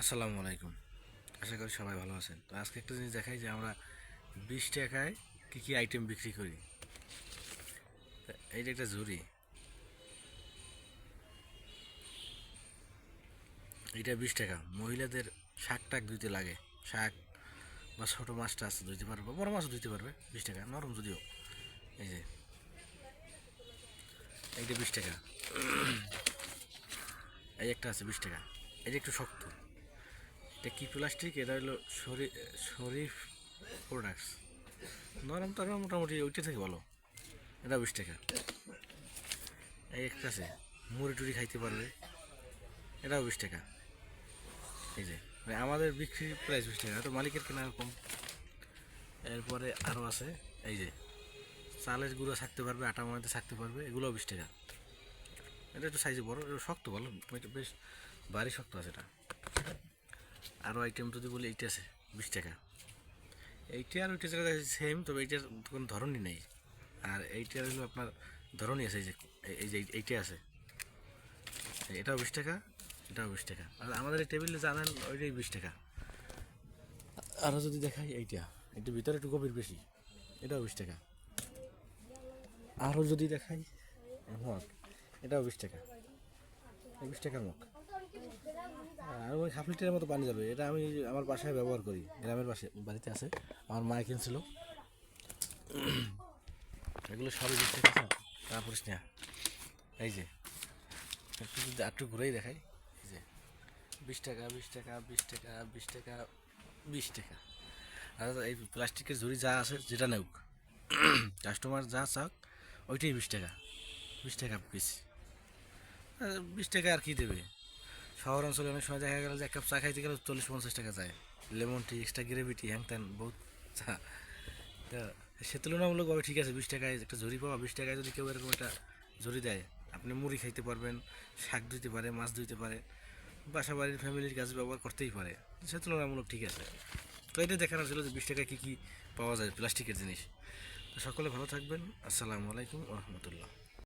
আসসালামু আলাইকুম। আশা করি সবাই ভালো আছেন। তো আজকে একটা জিনিস দেখাই যে আমরা বিশ টাকায় কী কী আইটেম বিক্রি করি। এইটা একটা ঝুড়ি এইটা বিশ টাকা। মহিলাদের শাক টাক ধুইতে লাগে। শাক বা ছোটো মাছ টাছ ধুইতে পারবে, বড় মাছও ধুইতে পারবে, বিশ টাকা। নরম যদিও। এই যে। এইটা বিশ টাকা। এই একটা আছে বিশ টাকা। এই একটু শক্ত। এটা কি প্লাস্টিক? এটা হলো শরীফ প্রোডাক্টস নরম টরম মোটামুটি ওইটা থেকে ভালো এটা বিশ টাকা। এই একটা আছে, মুড়ি টুড়ি খাইতে পারবে এটাও বিশ টাকা। এই যে আমাদের বিক্রির প্রাইস বিশ টাকা, তো মালিকের কেনা কম এরপরে আরও আছে, এই যে, চালের গুঁড়ো থাকতে পারবে, আটা ময়দা থাকতে পারবে, এগুলোও বিশ টাকা। এটা একটু সাইজে বড় শক্ত বলো বেশ ভারী শক্ত আছে এটা। আরও আইটেম যদি বলি, এইটা আছে, বিশ টাকা। এইটা আর ওইটা জায়গায় সেম তবে এইটার কোনো ধরনই নেই। আর এইটার হলো আপনার ধরনই আছে, এই যে, এই- যে এইটা আছে। এটাও বিশ টাকা, এটাও বিশ টাকা। আর আমাদের এই টেবিলে জানেন, ওইটাই বিশ টাকা। আরও যদি দেখাই, এইটা। একটু ভিতরে একটু গভীর বেশি, এটাও বিশ টাকা। আরও যদি দেখাই মগ, এটাও বিশ টাকা। বিশ টাকার মগ। আর ওই হাফ লিটারের মতো পানি যাবে। এটা আমি আমার বাসায় ব্যবহার করি, গ্রামের বাসে, বাড়িতে আছে। আমার মা কিনছিল এগুলো সবই স্যার তারপরে স্নেহা। এই যে, একটু যদি একটু ঘুরেই দেখাই। এই যে, বিশ টাকা বিশ টাকা বিশ টাকা বিশ টাকা বিশ টাকা। আর এই প্লাস্টিকের ঝুড়ি যা আছে, যেটা নেউক। কাস্টমার যা চাক, ওইটাই বিশ টাকা। বিশ টাকা পিস বিশ টাকা আর কি দেবে? শহর অঞ্চলে অনেক সময় দেখা গেল যে এক কাপ চা খাইতে গেলে চল্লিশ পঞ্চাশ টাকা যায়। Lemon tea, extra gravy tea hang ত্যান, বহুত চা। তা সে তুলনামূলকভাবে ঠিক আছে, বিশ টাকায় একটা ঝুড়ি পাওয়া, বিশ টাকায় যদি কেউ এরকম একটা ঝুড়ি দেয়, আপনি মুড়ি খাইতে পারবেন, শাক ধুইতে পারে, মাছ ধুইতে পারে বাসা বাড়ির ফ্যামিলির কাছে ব্যবহার করতেই পারে, সে তুলনামূলক ঠিক আছে। তো এটা দেখানো ছিল যে বিশ টাকায় কী কী পাওয়া যায় প্লাস্টিকের জিনিস। তো সকলে ভালো থাকবেন, আসসালামু আলাইকুম রহমতুল্লাহ।